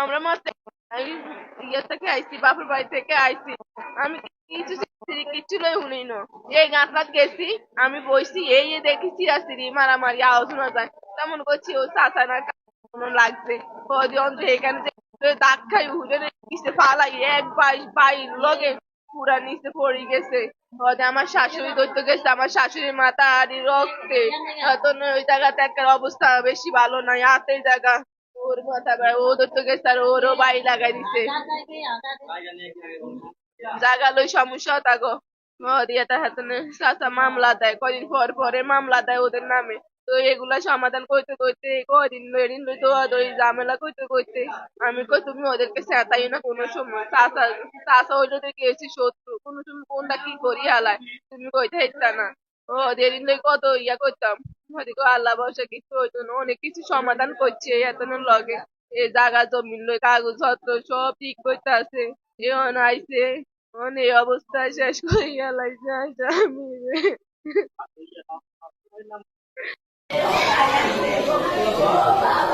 আমরা মতে ইয়ে থেকে আইসি বাপুর বাড়ি থেকে আইসি আমি কিছু কিছু লই শুনি ন। এই গাছলাত গেছি, আমি বসি এই দেখেছি আর সিঁড়ি মারামারি, আওয়াজ শোনা যায়। তেমন করছি, ও চাচা না লাগছে। এখানে যে দাগ খাই উঠে কিসে ফালাই, এক বাইশ বাইশ, লগে পুরা নিচে পড়ে গেছে। আমার শাশুড়ি ধরতে গেছে, আমার শাশুড়ির মাথা আর রক্তে। ওই জায়গাতে একটা অবস্থা বেশি ভালো নয়, হাতের জায়গা। ওর মাথা ও ধরতে গেছে আর ওরও বাড়ি লাগাই দিছে। জায়গা লই সমস্যা থাকো মামলা দেয় কদিন পর পরে মামলা দেয় ওদের নামে। তো এগুলা সমাধান করতে করতে কদিন এদিন লই দৌড়া দৌড়ি ঝামেলা করতে করতে আমি কই তুমি ওদেরকে চেতাই না কোনো সময়। চাচা চাচা ওই যদি গেছি শত্রু, কোনো সময় কোনটা কি করি হালায়, তুমি কইতে হেঁটতা না। ও এদিন লই কত ইয়া করতাম, ওদিকে আল্লাহ বসে কিছু হইতো না, অনেক কিছু সমাধান করছে এত লগে। এ জায়গা জমিন লই কাগজ পত্র সব ঠিক করতে আছে এখন আইছে এখন এই অবস্থায় শেষ করিয়া লাইছে আমি। Aleluia.